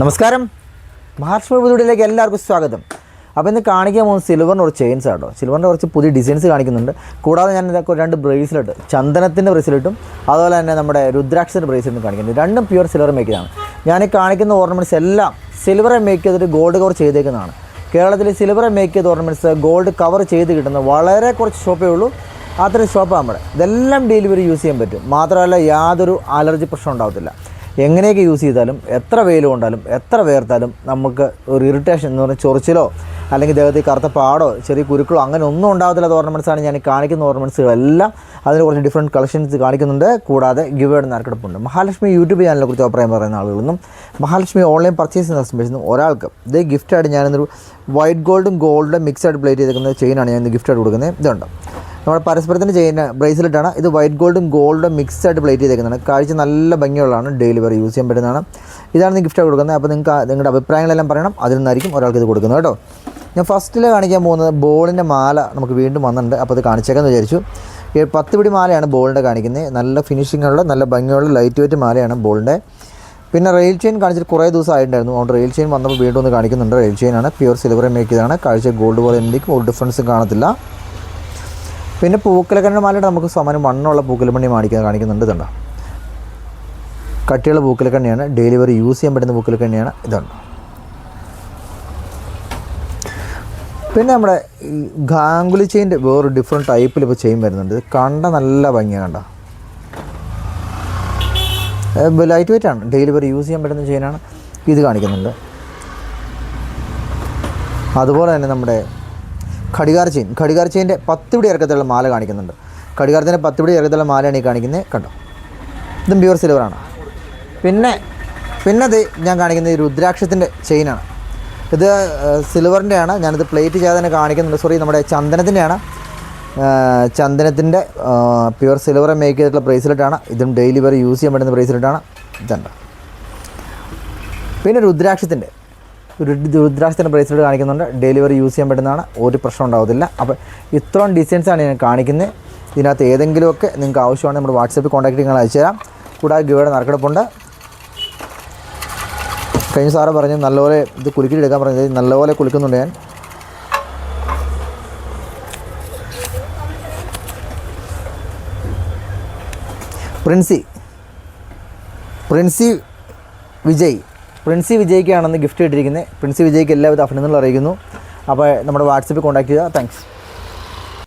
നമസ്കാരം. മഹാലക്ഷ്മി പുതുടിയിലേക്ക് എല്ലാവർക്കും സ്വാഗതം. അപ്പോൾ ഇന്ന് കാണിക്കാൻ പോകുന്നത് സിൽവറിന്റെ കുറച്ച് ചെയിൻസ് ആട്ടോ സിൽവറിന്റെ കുറച്ച് പുതിയ ഡിസൈൻസ് കാണിക്കുന്നുണ്ട്. കൂടാതെ ഞാൻ രണ്ട് ബ്രേസ്ലെറ്റ് ചന്ദനത്തിന്റെ ബ്രേസ്ലെറ്റും അതുപോലെ തന്നെ നമ്മുടെ രുദ്രാക്ഷന്റെ ബ്രേസ്ലെറ്റും കാണിക്കുന്നത് രണ്ടും പ്യുവർ സിൽവർ മേക്കിലാണ് ഞാൻ ഈ കാണിക്കുന്ന ഓർണമെന്റ്സ് എല്ലാം സിൽവർ മേക്ക് ചെയ്തിട്ട് ഗോൾഡ് കവർ ചെയ്തേക്കുന്നതാണ്. കേരളത്തിൽ സിൽവർ മേക്ക് ചെയ്ത ഓർണമെന്റ്സ് ഗോൾഡ് കവർ ചെയ്ത് കിട്ടുന്ന വളരെ കുറച്ച് ഷോപ്പേ ഉള്ളൂ. അത്രയും ഷോപ്പാണ് നമ്മുടെ. ഇതെല്ലാം ഡെലിവറി യൂസ് ചെയ്യാൻ പറ്റും. മാത്രമല്ല യാതൊരു അലർജി പ്രശ്നം ഉണ്ടാകത്തില്ല എങ്ങനെയൊക്കെ യൂസ് ചെയ്താലും എത്ര വെയിൽ കൊണ്ടാലും എത്ര വേർത്താലും നമുക്ക് ഒരു ഇറിറ്റേഷൻ എന്ന് പറഞ്ഞാൽ ചൊറിച്ചിലോ അല്ലെങ്കിൽ ദേഹത്തിൽ കറുത്ത പാടോ ചെറിയ കുരുക്കളോ അങ്ങനെ ഒന്നും ഉണ്ടാകത്തില്ലാത്ത ഓർണമെന്റ്സാണ് ഞാൻ കാണിക്കുന്ന ഓർണമെന്റ്സുകളെല്ലാം അതിന് കുറച്ച് ഡിഫറെന്റ് കളക്ഷൻസ് കാണിക്കുന്നുണ്ട്. കൂടാതെ ഗിവേഡ് നറുക്കെടുപ്പുണ്ട് മഹാലക്ഷ്മി യൂട്യൂബ് ചാനലിനെ കുറിച്ച് അഭിപ്രായം പറയുന്ന ആളുകളൊന്നും മഹാലക്ഷ്മി ഓൺലൈൻ പർച്ചേസ് കസ്റ്റമേഴ്സിനും ഒരാൾക്ക് ഇത് ഗിഫ്റ്റായിട്ട് ഞാനൊരു വൈറ്റ് ഗോൾഡും ഗോൾഡും മിക്സ്ഡ് പ്ലേറ്റ് ചെയ്തിരിക്കുന്ന ചെയിനാണ് ഞാൻ ഇന്ന് ഗിഫ്റ്റായിട്ട് കൊടുക്കുന്നത്. ഇതുണ്ട്. നമ്മുടെ പരസ്പരത്തിന് ചെയ്യുന്ന ബ്രേസ്ലെറ്റാണ്. ഇത് വൈറ്റ് ഗോൾഡും ഗോൾഡും മിക്സ് ആയിട്ട് പ്ലേറ്റ് ചെയ്തേക്കുന്നതാണ്. കാഴ്ച നല്ല ഭംഗിയുള്ളതാണ്. ഡെലിവറി യൂസ് ചെയ്യാൻ പറ്റുന്നതാണ്. ഇതാണ് നിങ്ങൾ ഗിഫ്റ്റ് കൊടുക്കുന്നത്. അപ്പോൾ നിങ്ങൾക്ക് നിങ്ങളുടെ അഭിപ്രായങ്ങളെല്ലാം പറയണം. അതിൽ നിന്നായിരിക്കും ഒരാൾക്ക് ഇത് കൊടുക്കുന്നത് കേട്ടോ. ഞാൻ ഫസ്റ്റിൽ കാണിക്കാൻ പോകുന്നത് ബോളിന്റെ മാല നമുക്ക് വീണ്ടും വന്നിട്ടുണ്ട്. അപ്പോൾ ഇത് കാണിച്ചേക്കാന്ന് വിചാരിച്ചു. പത്ത് പിടി മാലയാണ് ബോളിന്റെ കാണിക്കുന്നത്. നല്ല ഫിനിഷിങ്ങുള്ള നല്ല ഭംഗിയുള്ള ലൈറ്റ് വെയിറ്റ് മാലയാണ് ബോളിന്റെ പിന്നെ റെയിൽ ചെയിൻ കാണിച്ചിട്ട് കുറേ ദിവസം ആയിട്ടുണ്ടായിരുന്നു. അതുകൊണ്ട് റെയിൽ ചെയിൻ വന്നപ്പോൾ വീണ്ടും ഒന്ന് കാണിക്കുന്നുണ്ട്. റെയിൽ ചെയിനാണ് പ്യുവർ സിൽവർ മേക്ക് ചെയ്താണ് കാഴ്ച ഗോൾഡ് പോലെ എന്തെങ്കിലും ഒരു ഡിഫറൻസും കാണത്തില്ല. പിന്നെ പൂക്കലക്കണ്ണ മാലയുടെ നമുക്ക് സമാനം മണ്ണുള്ള പൂക്കലമണ്ണി മാണിക്കാൻ കാണിക്കുന്നുണ്ട്. ഇതുണ്ടോ. കട്ടിയുള്ള പൂക്കലക്കണ്ണിയാണ്. ഡെലിവറി യൂസ് ചെയ്യാൻ പറ്റുന്ന പൂക്കലക്കണ്ണിയാണ് ഇതുണ്ട്. പിന്നെ നമ്മുടെ ഗാംഗുലി ചെയിന്റെ വേറൊരു ഡിഫറെന്റ് ടൈപ്പിൽ ഇപ്പോൾ ചെയിൻ വരുന്നുണ്ട്. കണ്ട നല്ല ഭംഗിയാണ് കണ്ട? ലൈറ്റ് വെയിറ്റ് ആണ്. ഡെലിവറി യൂസ് ചെയ്യാൻ പറ്റുന്ന ചെയിനാണ്. ഇത് കാണിക്കുന്നുണ്ട്. അതുപോലെ തന്നെ നമ്മുടെ ഘടികാര ചെയിൻ ഘടികാർ ചെയിന്റെ പത്ത് പിടി ഇറക്കത്തിലുള്ള മാല കാണിക്കുന്നുണ്ട്. ഘടികാരത്തിന്റെ പത്ത് പിടി ഇറക്കത്തിലുള്ള മാലയാണ് ഈ കാണിക്കുന്നത്. കണ്ടോ? ഇതും പ്യൂർ സിൽവറാണ് പിന്നെ പിന്നെ ഞാൻ കാണിക്കുന്നത് ഈ രുദ്രാക്ഷത്തിന്റെ ചെയിനാണ്. ഇത് സിൽവറിന്റെ ആണ് ഞാനിത് പ്ലേറ്റ് ചെയ്യാതെ തന്നെ കാണിക്കുന്നുണ്ട്. സോറി നമ്മുടെ ചന്ദനത്തിന്റെയാണ്. ചന്ദനത്തിന്റെ പ്യുവർ സിൽവർ മേക്ക് ചെയ്തിട്ടുള്ള ബ്രേസ്ലെറ്റാണ് ഇതും ഡെയിലി വെയർ യൂസ് ചെയ്യാൻ പറ്റുന്ന ബ്രേസ്ലെറ്റാണ് ഇതുണ്ട്. പിന്നെ രുദ്രാക്ഷത്തിന്റെ രുദ്രാക്ഷത്തിന്റെ ബ്രേസ്ലെറ്റ് കാണിക്കുന്നുണ്ട്. ഡെലിവറി യൂസ് ചെയ്യാൻ പറ്റുന്നതാണ്. ഒരു പ്രശ്നം ഉണ്ടാവത്തില്ല. അപ്പോൾ ഇത്രയും ഡിസൈൻസാണ് ഞാൻ കാണിക്കുന്നത്. ഇതിനകത്ത് ഏതെങ്കിലുമൊക്കെ നിങ്ങൾക്ക് ആവശ്യമാണ് നമ്മുടെ വാട്സപ്പിൽ കോൺടാക്ട് നിങ്ങൾ അയച്ചു തരാം. കൂടാതെ ഗിവയുടെ നറുക്കെടുപ്പുണ്ട്. കഴിഞ്ഞ സാറ് പറഞ്ഞു നല്ലപോലെ ഇത് കുലുക്കിട്ട് എടുക്കാൻ പറഞ്ഞത് നല്ലപോലെ കുലുക്കുന്നുണ്ട് ഞാൻ. പ്രിൻസി. പ്രിൻസി വിജയ്. പ്രിൻസി വിജയ്ക്കാണെന്ന് ഗിഫ്റ്റ് ഇട്ടിരിക്കുന്നത് പ്രിൻസി വിജയ്ക്ക് എല്ലാവിധ അഭിനന്ദനങ്ങൾ അറിയിക്കുന്നു. അപ്പോൾ നമ്മുടെ വാട്സപ്പിൽ കോൺടാക്ട് ചെയ്യുക. താങ്ക്സ്